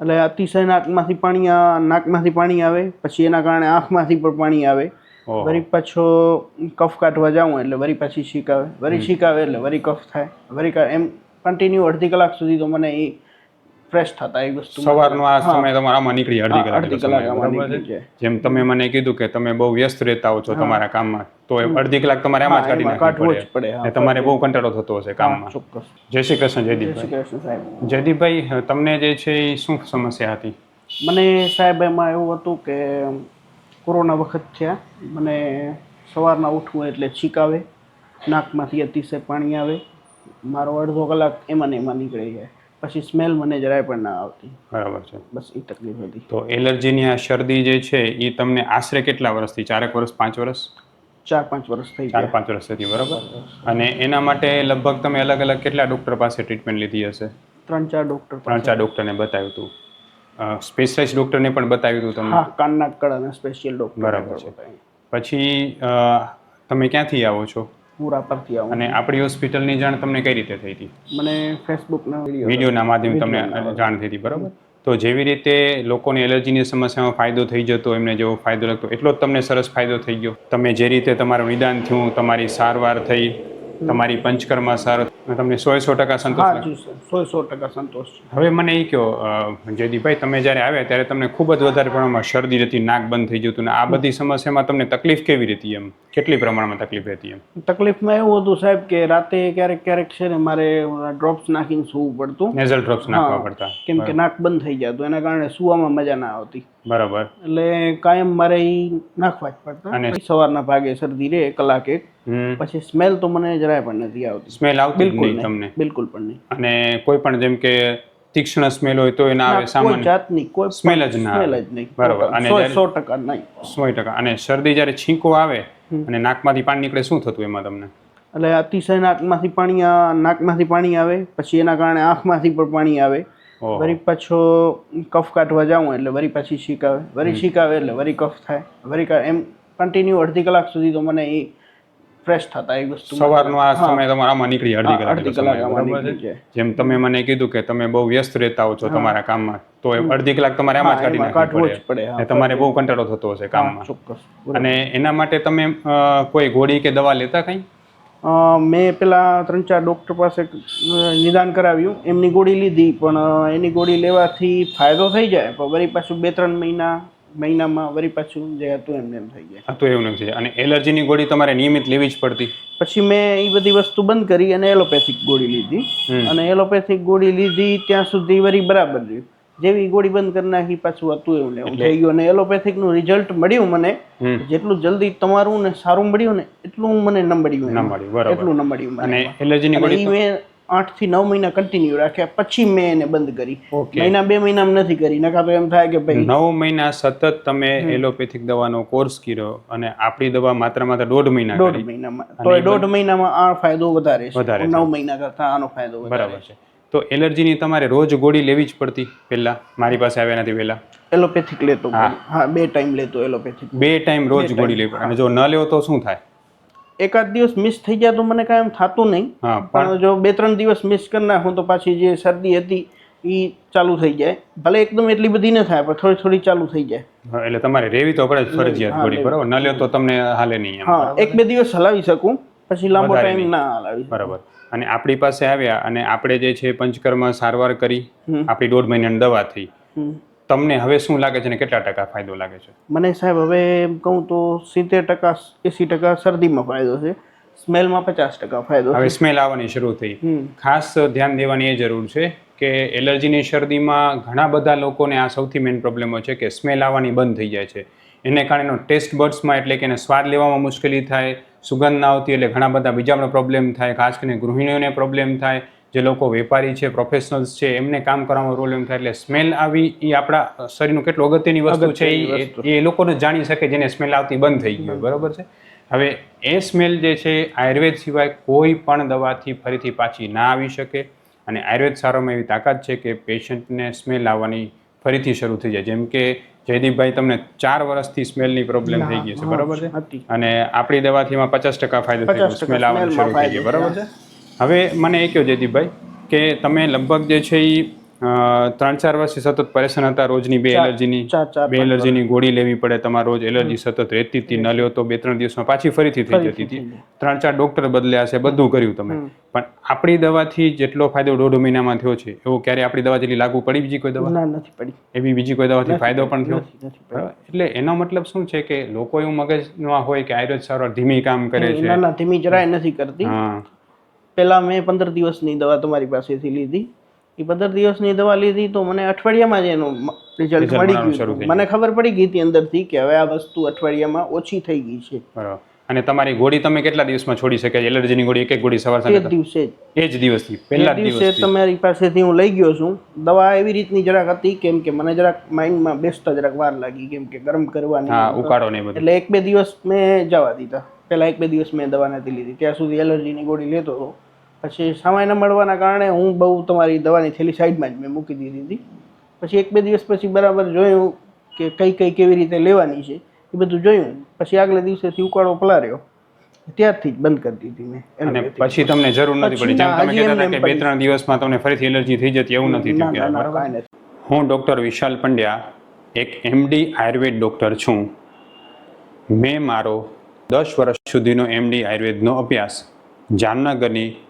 એટલે અતિશય નાકમાંથી પાણી નાકમાંથી પાણી આવે પછી એના કારણે આંખમાંથી પણ પાણી આવે. વરી પાછો કફ કાઢવા જાઉં એટલે વરી પાછી છીંક આવે. વરી છીંક આવે એટલે વરી કફ થાય. વરી એમ કન્ટિન્યુ અડધી કલાક સુધી તો મને એ ફ્રેશ થતા એ વસ્તુ સવારનો આ સમય તમારા આમાં નીકળી અડધી કલાક અડધી કલાક. જેમ તમે મને કીધું કે તમે બહુ વ્યસ્ત રહેતા હો છો તમારા કામમાં તો એ અડધી કલાક તમારે આમાં જ કાઢી નાખવી જ પડે, અને તમારે બહુ કંટાળો થતો હશે કામમાં. ચોક્કસ. જય શ્રી કૃષ્ણ જય જયદીપભાઈ સાહેબ. જયદીપભાઈ તમને જે છે એ શું સમસ્યા હતી? મને સાહેબ એમાં એવું હતું કે કોરોના વખત થયા મને સવારના ઉઠવું એટલે છીક આવે નાકમાંથી અતિશય પાણી આવે મારો અડધો કલાક એમાં ને એમાં નીકળી જાય. પછી સ્મેલ મને જરાય પણ ના આવતી. બરાબર છે. બસ એ તકલીફ હતી. તો એલર્જીની આ શરદી જે છે એ તમને આશરે કેટલા વર્ષથી ચારેક વર્ષ પાંચ વર્ષ? ચાર પાંચ વર્ષ થઈ ચાર પાંચ વર્ષ થતી બરાબર? અને એના માટે લગભગ તમે અલગ અલગ કેટલા ડૉક્ટર પાસે ટ્રીટમેન્ટ લીધી હશે? ત્રણ ચાર ડૉક્ટર ત્રણ ચાર ડૉક્ટરને બતાવ્યું હતું સ્પેશિયલાઇઝ ડૉક્ટરને પણ બતાવ્યું હતું તમને? કાનના કળાના સ્પેશિયલ ડૉક્ટર બરાબર છે. પછી તમે ક્યાંથી આવો છો? હું રાપરથી આવું. અને આપણી હોસ્પિટલની જાણ તમને કઈ રીતે થઈ હતી? મને ફેસબુકના વીડિયો વિડીયોના માધ્યમ તમને જાણ થઈ હતી બરાબર? તો જેવી રીતે લોકોને એલર્જીની સમસ્યામાં ફાયદો થઈ જતો એમને જેવો ફાયદો લાગતો એટલો જ તમને સરસ ફાયદો થઈ ગયો? તમે જે રીતે તમારું નિદાન થયું તમારી સારવાર થઈ તમારી પંચકર્મા સાર તમને સો સો ટકા સંતોષ સો સો ટકા સંતોષ છે. હવે મને એ કહો જયદીપભાઈ તમે જ્યારે આવ્યા ત્યારે તમને ખૂબ જ વધારે પ્રમાણમાં શરદી રહેતી નાક બંધ થઈ જતું ને આ બધી સમસ્યામાં તમને તકલીફ કેવી રહેતી એમ? કેટલી પ્રમાણમાં તકલીફ રહેતી એમ? તકલીફમાં એવું હતું સાહેબ કે રાતે ક્યારેક ક્યારેક છે ને મારે ડ્રોપ્સ નાખીને સૂવું પડતું. નેઝલ ડ્રોપ્સ નાખવા પડતા. કેમ કે નાક બંધ થઈ જતું એના કારણે સૂવામાં મજા ના આવતી. બરાબર. એટલે કાયમ મારે એ નાખવા જ પડતા. અને- સવારના ભાગે શરદી રહે કલાક એક. પછી સ્મેલ તો મને જરાય પણ નથી આવતી. સ્મેલ આવતી બિલકુલ તમને. બિલકુલ પણ નહીં. અને કોઈ પણ જેમ કે તીક્ષ્ણ સ્મેલ હોય તો એના આવે સામાન્ય જાતની કોઈ સ્મેલ જ ના સ્મેલ જ નહીં. બરાબર. અને સો જ્યારે- સો ટકા નહીં. સો ટકા. અને શરદી જ્યારે છીંકો આવે અને નાકમાંથી પાણી નીકળે શું થતું એમાં તમને? એટલે અતિશય નાકમાંથી પાણી આ- નાકમાંથી પાણી આવે પછી એના કારણે આંખમાંથી પણ પાણી આવે. વરી પાછો કફ કાઢવા જાઉં એટલે વરી પાછી છીક આવે. વરી છીક આવે એટલે વરી કફ થાય. વરી એમ કન્ટિન્યુ અડધી કલાક સુધી તો મને એ ફ્રેશ થતા એ વસ્તુ સવારનો આ સમય તમારા આમાં નીકળી અડધી કલાક અડધી કલાક. જેમ તમે મને કીધું કે તમે બહુ વ્યસ્ત રહેતા હો છો તમારા કામમાં તો એ અડધી કલાક તમારે આમાં જ કાઢી જ પડે, તમારે બહુ કંટાળો થતો હશે કામમાં. ચોક્કસ અને એના માટે તમે કોઈ ગોળી કે દવા લેતા કઈ? મેં પેલા ત્રણ ચાર ડૉક્ટર પાસે નિદાન કરાવ્યું. એમની ગોળી લીધી પણ એની ગોળી લેવાથી ફાયદો થઈ જાય. પણ વળી પાછું બે ત્રણ મહિના મહિનામાં વરી પાછું જે હતું એમને એમ થઈ જાય. હતું એવું નથી અને એલર્જીની ગોળી તમારે નિયમિત લેવી જ પડતી. પછી મેં એ બધી વસ્તુ બંધ કરી અને એલોપેથિક ગોળી લીધી. અને એલોપેથિક ગોળી લીધી ત્યાં સુધી વરી બરાબર રહ્યું. જેવી ગોળી બંધ કરી નાખી પાછું હતું એવું એવું થઈ ગયું. અને એલોપેથિકનું રિઝલ્ટ મળ્યું મને. જેટલું જલ્દી તમારું ને સારું મળ્યું ને એટલું મને ન મળ્યું ન મળ્યું બરાબર. એટલું ન મળ્યું અને એલર્જીની ગોળી મેં આઠથી નવ મહિના કન્ટિન્યુ રાખ્યા પછી મેં એને બંધ કરી. મહિના બે મહિનામાં નથી કરી. નકા તો એમ થાય કે ભાઈ નવ મહિના સતત તમે એલોપેથિક દવાનો કોર્સ કર્યો અને આપણી દવા માત્ર માત્ર દોઢ મહિના દોઢ મહિનામાં. તો દોઢ મહિનામાં આ ફાયદો વધારે છે. નવ મહિના કરતા આનો ફાયદો બરાબર છે. તો એલર્જીની તમારે રોજ ગોળી લેવી જ પડતી પહેલા? મારી પાસે આવ્યા નથી પહેલા. એલોપેથિક લેતો હા. બે ટાઈમ લેતો એલોપેથિક બે ટાઈમ રોજ ગોળી લેવી અને જો ન લેવો તો શું થાય? એકાદ દિવસ મિસ થઈ જાય તો મને કાંઈ એમ થતું નહીં. પણ જો બે ત્રણ દિવસ મિસ કરી નાખું તો પાછી જે શરદી હતી એ ચાલુ થઈ જાય. ભલે એકદમ એટલી બધી ન થાય પણ થોડી થોડી ચાલુ થઈ જાય. એટલે તમારે રેવી તો પડે ફરજિયાત ગોળી બરાબર? ન લ્યો તો તમને હાલે નહીં હા એક બે દિવસ હલાવી શકું પછી લાંબો ટાઈમ ના હલાવી બરાબર. અને આપણી પાસે આવ્યા અને આપણે જે છે પંચકર્મ સારવાર કરી આપણી દોઢ મહિનાની દવા થઈ. તમને હવે શું લાગે છે ને કેટલા ટકા ફાયદો લાગે છે? મને સાહેબ હવે એમ કહું તો સિત્તેર ટકા એસી ટકા શરદીમાં ફાયદો છે. સ્મેલમાં પચાસ ટકા ફાયદો હવે સ્મેલ આવવાની શરૂ થઈ. ખાસ ધ્યાન દેવાની એ જરૂર છે કે એલર્જીની શરદીમાં ઘણા બધા લોકોને આ સૌથી મેઇન હોય છે કે સ્મેલ આવવાની બંધ થઈ જાય છે. એને કારણે ટેસ્ટ બર્ડ્સમાં એટલે કે એને સ્વાદ લેવામાં મુશ્કેલી થાય સુગંધ ના આવતી એટલે ઘણા બધા બીજા પ્રોબ્લેમ થાય ખાસ કરીને ગૃહિણીઓને પ્રોબ્લેમ થાય જે લોકો વેપારી છે પ્રોફેશનલ્સ છે એમને કામ કરવામાં પ્રોબ્લેમ થાય એટલે સ્મેલ આવી એ આપણા શરીરનું કેટલું અગત્યની વસ્તુ છે એ એ લોકોને જાણી શકે જેને સ્મેલ આવતી બંધ થઈ ગઈ હોય બરાબર છે? હવે એ સ્મેલ જે છે આયુર્વેદ સિવાય કોઈ પણ દવાથી ફરીથી પાછી ના આવી શકે અને આયુર્વેદ સારોમાં એવી તાકાત છે કે પેશન્ટને સ્મેલ આવવાની ફરીથી શરૂ થઈ જાય. જેમ કે જયદીપભાઈ તમને ચાર વર્ષથી સ્મેલની પ્રોબ્લેમ થઈ ગઈ છે બરાબર છે? અને આપણી દવાથી એમાં પચાસ ટકા ફાયદો થઈ ગયો સ્મેલ આવવાનું શરૂ થઈ ગયું બરાબર છે? હવે મને એ કહો જયદીપભાઈ કે તમે લગભગ જે છે એ ત્રણ ચાર વર્ષથી સતત પરેશાન હતા રોજની બે એલર્જીની? બે એલર્જીની ગોળી લેવી પડે તમારે રોજ એલર્જી સતત રહેતી હતી ન લ્યો તો બે ત્રણ દિવસમાં પાછી ફરીથી થઈ જતી હતી. ત્રણ ચાર ડોક્ટર બદલ્યા છે બધું કર્યું તમે. પણ આપણી દવાથી જેટલો ફાયદો દોઢ મહિનામાં થયો છે એવો ક્યારે આપણી દવા જેટલી લાગુ પડી બીજી કોઈ દવા? નથી પડી. એવી બીજી કોઈ દવાથી ફાયદો પણ થયો? એટલે એનો મતલબ શું છે કે લોકો એવું મગજમાં હોય કે આયુર્વેદ સારવાર ધીમી કામ કરે છે? ધીમી જરાય નથી કરતી. હા. પહેલા મેં પંદર દિવસની દવા તમારી પાસેથી લીધી. એ પંદર દિવસની દવા લીધી તો મને અઠવાડિયામાં જ એનું રિઝલ્ટ મળી ગયું મને ખબર પડી ગઈ હતી અંદરથી કે હવે આ વસ્તુ અઠવાડિયામાં ઓછી થઈ ગઈ છે. બરાબર. અને તમારી ગોળી તમે કેટલા દિવસમાં છોડી શકે એલર્જીની ગોળી એક એક ગોળી સવાર સાંજે દિવસે એ જ દિવસથી પહેલા દિવસે તમારી પાસેથી હું લઈ ગયો છું. દવા એવી રીતની જરાક હતી કેમ કે મને જરાક માઇન્ડમાં બેસતા જરાક વાર લાગી કેમ કે ગરમ કરવાની હા ઉકાળો ને બધું. એટલે એક બે દિવસ મેં જવા દીધા. પહેલા એક બે દિવસ મેં દવા નથી લીધી. ત્યાં સુધી એલર્જીની ગોળી લેતો હતો. પછી સમય ન મળવાના કારણે હું બહુ તમારી દવાની થેલી સાઈડમાં જ મેં મૂકી દીધી હતી. પછી એક બે દિવસ પછી બરાબર જોયું કે કઈ કઈ કેવી રીતે લેવાની છે એ બધું જોયું. પછી આગલા દિવસેથી ઉકાળો પલાર્યો ત્યારથી જ બંધ કરી દીધી મેં અને પછી તમને જરૂર નથી પડી. જેમ તમે કહેતા હતા કે બે ત્રણ દિવસમાં તમને ફરીથી એલર્જી થઈ જતી એવું થયું નથી. હું ડૉક્ટર વિશાલ પંડ્યા એક એમડી આયુર્વેદ ડૉક્ટર છું. મેં મારો દસ વર્ષ સુધીનો એમડી આયુર્વેદનો અભ્યાસ જામનગરની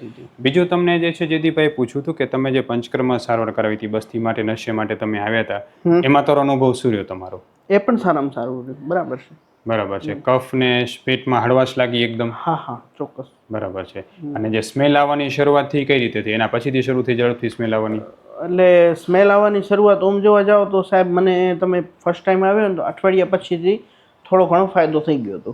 બીજું તમને જે છે જેદીભાઈ પૂછ્યું હતું કે તમે જે પંચકર્મ સારવાર કરાવી હતી બસ્તી માટે નશ્ય માટે તમે આવ્યા હતા એમાં તો અનુભવ શું રહ્યો તમારો? એ પણ સારામાં સારું બરાબર છે. બરાબર છે. કફ ને પેટમાં હળવાશ લાગી એકદમ? હા હા. ચોક્કસ. બરાબર છે. અને જે સ્મેલ આવવાની શરૂઆતથી કઈ રીતે થઈ? એના પછીથી શરૂ થઈ ઝડપથી સ્મેલ આવવાની? એટલે સ્મેલ આવવાની શરૂઆત ઓમ જોવા જાઓ તો સાહેબ મને તમે ફર્સ્ટ ટાઈમ આવ્યો ને તો અઠવાડિયા પછીથી થોડો ઘણો ફાયદો થઈ ગયો હતો.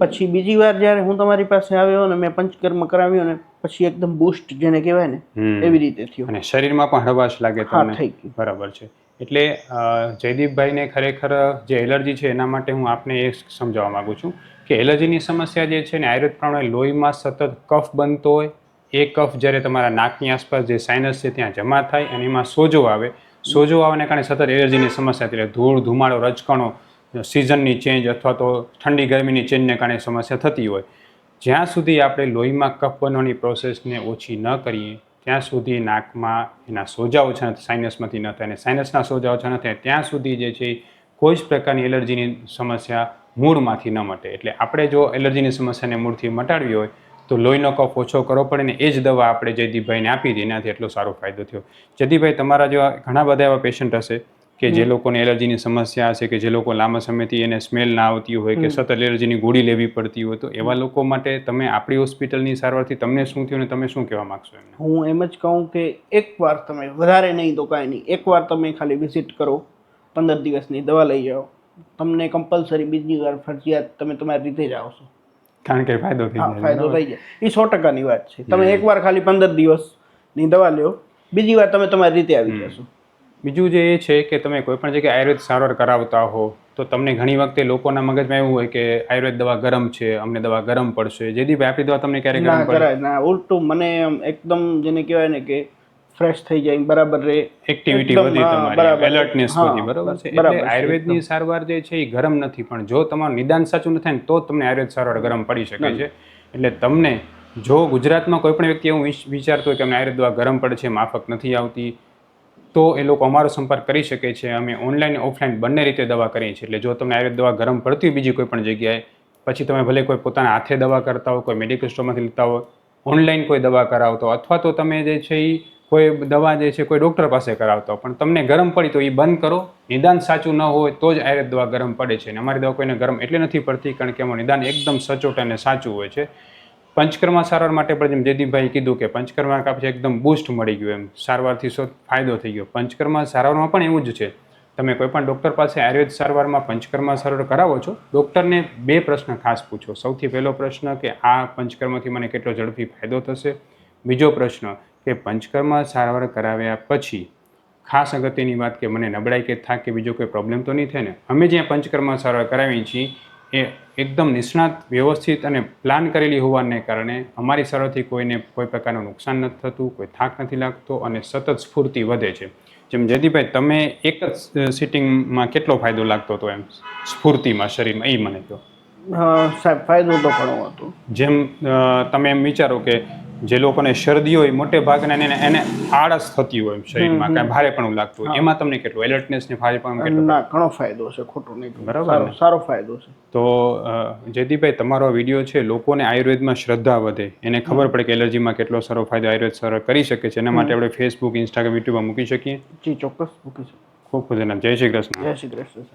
પછી બીજી વાર જ્યારે હું તમારી પાસે આવ્યો ને મેં પંચકર્મ કરાવ્યો ને પછી એકદમ બૂસ્ટ જેને કહેવાય ને એવી રીતે થયું. અને શરીરમાં પણ હળવાશ લાગે તમને? થઈ ગયું. બરાબર છે. એટલે જયદીપભાઈને ખરેખર જે એલર્જી છે એના માટે હું આપને એ સમજાવવા માગું છું કે એલર્જીની સમસ્યા જે છે ને આયુર્વેદ પ્રમાણે લોહીમાં સતત કફ બનતો હોય એ કફ જ્યારે તમારા નાકની આસપાસ જે સાઇનસ છે ત્યાં જમા થાય અને એમાં સોજો આવે સોજો આવવાને કારણે સતત એલર્જીની સમસ્યા એટલે ધૂળ ધુમાડો રજકણો સિઝનની ચેન્જ અથવા તો ઠંડી ગરમીની ચેન્જને કારણે સમસ્યા થતી હોય. જ્યાં સુધી આપણે લોહીમાં કફ બનવાની પ્રોસેસને ઓછી ન કરીએ, ત્યાં સુધી નાકમાં એના સોજા ઓછા સાઇનસમાંથી ન થાય અને સાઇનસના સોજા ઓછા ન થાય, ત્યાં સુધી જે છે કોઈ જ પ્રકારની એલર્જીની સમસ્યા મૂળમાંથી ન મટે. એટલે આપણે જો એલર્જીની સમસ્યાને મૂળથી મટાડવી હોય, તો લોહીનો કફ ઓછો કરવો પડે ને એ જ દવા આપણે જયદીપભાઈને આપી હતી એનાથી એટલો સારો ફાયદો થયો. જયદીપભાઈ, તમારા જેવા ઘણા બધા એવા પેશન્ટ હશે કે જે લોકોને એલર્જીની સમસ્યા હશે કે જે લોકો લાંબા સમયથી એને સ્મેલ ના આવતી હોય કે સતત એલર્જીની ગોળી લેવી પડતી હોય તો એવા લોકો માટે તમે આપણી હોસ્પિટલની સારવારથી તમને શું થયું ને તમે શું કહેવા માંગશો એમને? હું એમ જ કહું કે એકવાર તમે વધારે નહીં તો કાંઈ નહીં. એકવાર તમે ખાલી વિઝિટ કરો પંદર દિવસની દવા લઈ જાઓ. તમને કમ્પલસરી બીજી વાર ફરજિયાત તમે તમારી રીતે જ આવશો. કારણ કે ફાયદો થઈ જાય ફાયદો થઈ જાય. એ સો ટકાની વાત છે. તમે એકવાર ખાલી પંદર દિવસની દવા લ્યો. બીજી વાર તમે તમારી રીતે આવી જશો. બીજું જે એ છે કે તમે કોઈ પણ જગ્યાએ આયુર્વેદ સારવાર કરાવતા હો તો તમને ઘણી વખતે લોકોના મગજમાં એવું હોય કે આયુર્વેદ દવા ગરમ છે અમને દવા ગરમ પડશે. જેથી આપણી દવા તમને ક્યારે ના ગરમ પડે? કરાય. ના ઉલટું મને એકદમ જેને કહેવાય ને કે ફ્રેશ થઈ જાય બરાબર રહે. એક્ટિવિટી વધી તમારી. એલર્ટનેસ વધી બરાબર છે? એટલે આયુર્વેદની સારવાર જે છે એ ગરમ નથી પણ જો તમારું નિદાન સાચું ન થાય ને તો તમને આયુર્વેદ સારવાર ગરમ પડી શકે છે. એટલે તમને જો ગુજરાતમાં કોઈ પણ વ્યક્તિ એવું વિચ- વિચારતો હોય કે અમને આયુર્વેદ દવા ગરમ પડે છે માફક નથી આવતી તો એ લોકો અમારો સંપર્ક કરી શકે છે. અમે ઓનલાઈન ઓફલાઈન બંને રીતે દવા કરીએ છીએ. એટલે જો તમને આયુર્વેદ દવા ગરમ પડતી હોય બીજી કોઈ પણ જગ્યાએ, પછી તમે ભલે કોઈ પોતાના હાથે દવા કરતા હો કોઈ મેડિકલ સ્ટોરમાંથી લેતા હો ઓનલાઈન કોઈ દવા કરાવતો અથવા તો તમે જે છે એ કોઈ દવા જે છે કોઈ ડૉક્ટર પાસે કરાવતો પણ તમને ગરમ પડી તો એ બંધ કરો. નિદાન સાચું ન હોય તો જ આયુર્વેદ દવા ગરમ પડે છે. અને અમારી દવા કોઈને ગરમ એટલે નથી પડતી, કારણ કે એમાં નિદાન એકદમ સચોટ અને સાચું હોય છે. પંચકર્મા સારવાર માટે પણ જેમ જયદીપભાઈ કીધું કે પંચકર્મા કાપશે એકદમ બૂસ્ટ મળી ગયું એમ. સારવારથી શું ફાયદો થઈ ગયો. પંચકર્મા સારવારમાં પણ એવું જ છે. તમે કોઈ પણ ડૉક્ટર પાસે આયુર્વેદ સારવારમાં પંચકર્મા સારવાર કરાવો છો ડૉક્ટરને બે પ્રશ્ન ખાસ પૂછો. સૌથી પહેલો પ્રશ્ન કે આ પંચકર્મથી મને કેટલો ઝડપી ફાયદો થશે? બીજો પ્રશ્ન કે પંચકર્મા સારવાર કરાવ્યા પછી ખાસ અગત્યની વાત કે મને નબળાઈ કે થાક કે બીજો કોઈ પ્રોબ્લેમ તો નહીં થાય ને? અમે જ્યાં પંચકર્મા સારવાર કરાવીએ છીએ એ એકદમ નિષ્ણાત વ્યવસ્થિત અને પ્લાન કરેલી હોવાને કારણે અમારી સારવારથી કોઈને કોઈ પ્રકારનું નુકસાન નથી થતું કોઈ થાક નથી લાગતો અને સતત સ્ફૂર્તિ વધે છે. જેમ જયદીપભાઈ તમે એક જ સિટિંગમાં કેટલો ફાયદો લાગતો હતો એમ? સ્ફૂર્તિમાં શરીરમાં એ મને કહો. સાહેબ ફાયદો તો ઘણો હતો. જેમ તમે એમ વિચારો કે જે લોકોને શરદી હોય મોટે ભાગના એને એને આળસ થતી હોય શરીરમાં કાંઈ ભારે પણ લાગતું હોય. એમાં તમને કેટલું એલર્ટનેસ ને ભારે પણ કેટલું ના ઘણો ફાયદો છે ખોટું નહીં બરાબર સારો ફાયદો છે. તો જયદીપભાઈ તમારો વીડિયો છે લોકોને આયુર્વેદમાં શ્રદ્ધા વધે. એને ખબર પડે કે એલર્જીમાં કેટલો સારો ફાયદો આયુર્વેદ સર કરી શકે છે. એના માટે આપણે ફેસબુક ઇન્સ્ટાગ્રામ યુટ્યુબમાં મૂકી શકીએ? જી ચોક્કસ મૂકી શકીએ. ખૂબ ખૂબ જય શ્રી કૃષ્ણ. જય શ્રી કૃષ્ણ.